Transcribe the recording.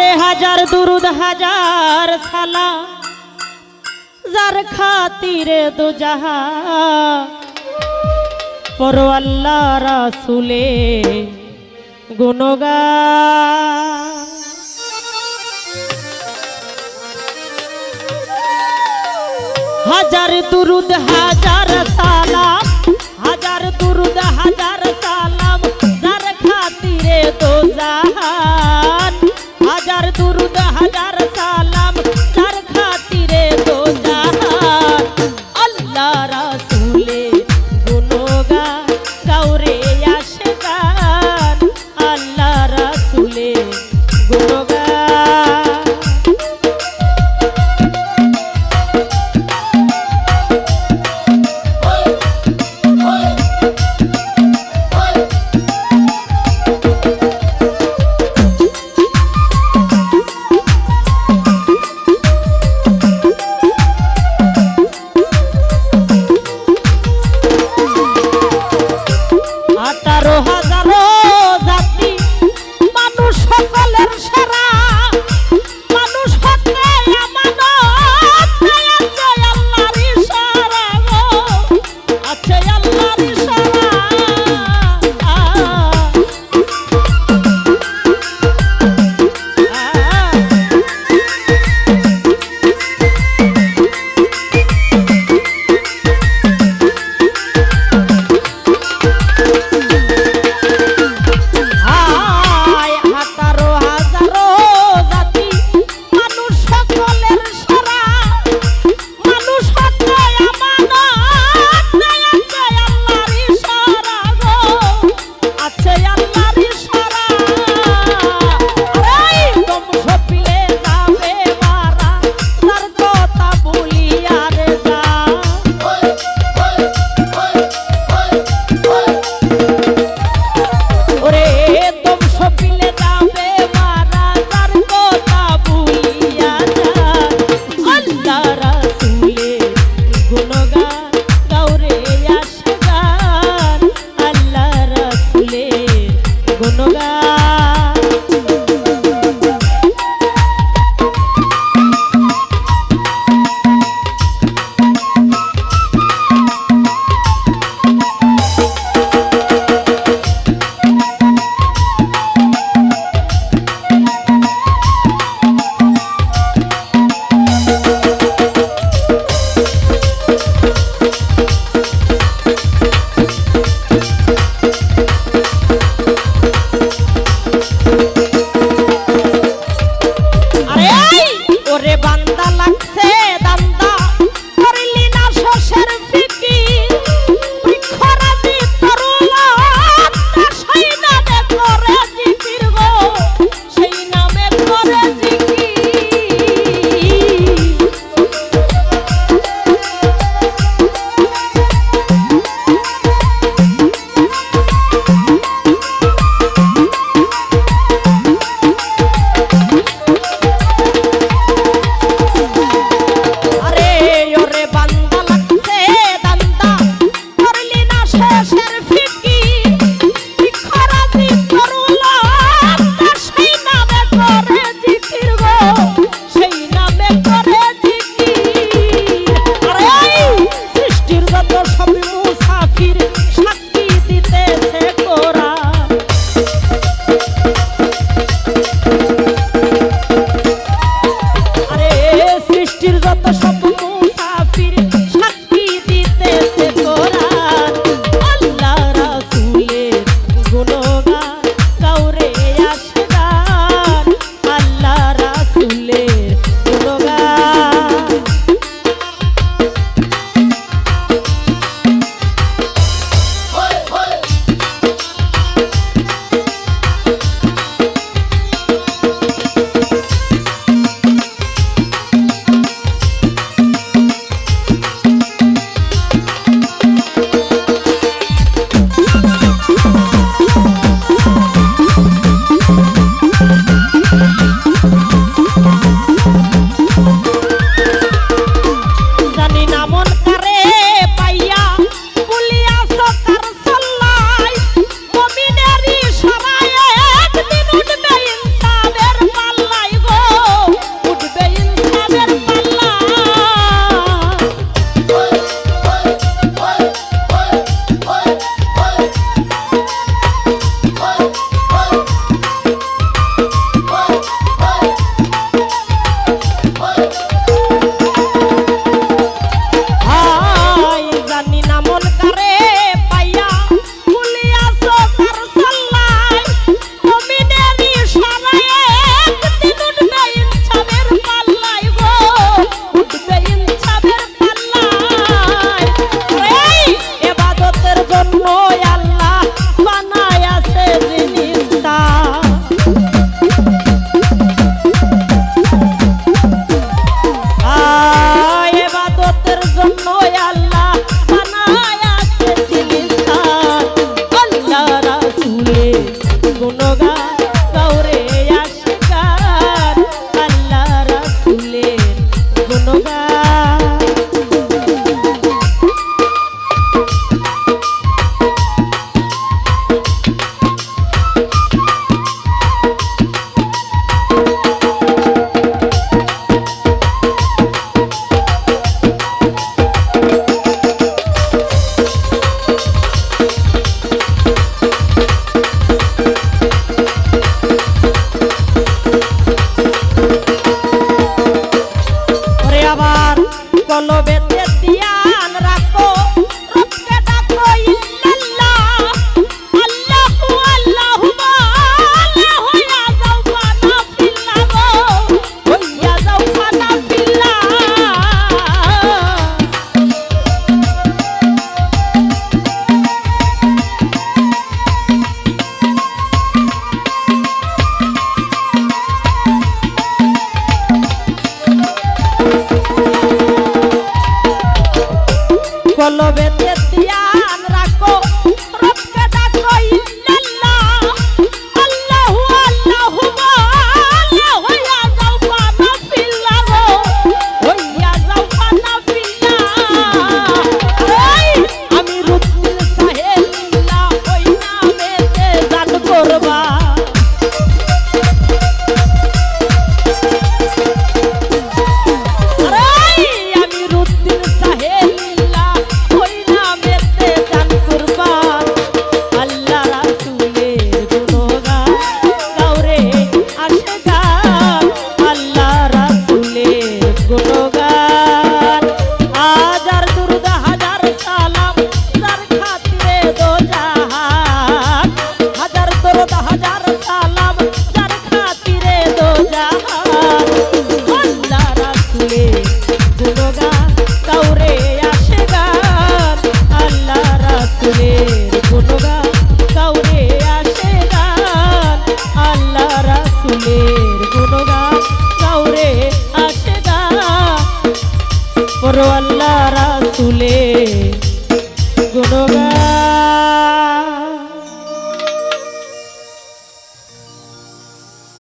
হাজারে হাজার দুরুদ, হাজার সালা যার খাতিরে দু যাহা। পর আল্লাহ রাসুলে হাজার দুরুদ, হাজার সালাম। হাজার দুরুদ, হাজার সালাম। যার খাতিরে দোজা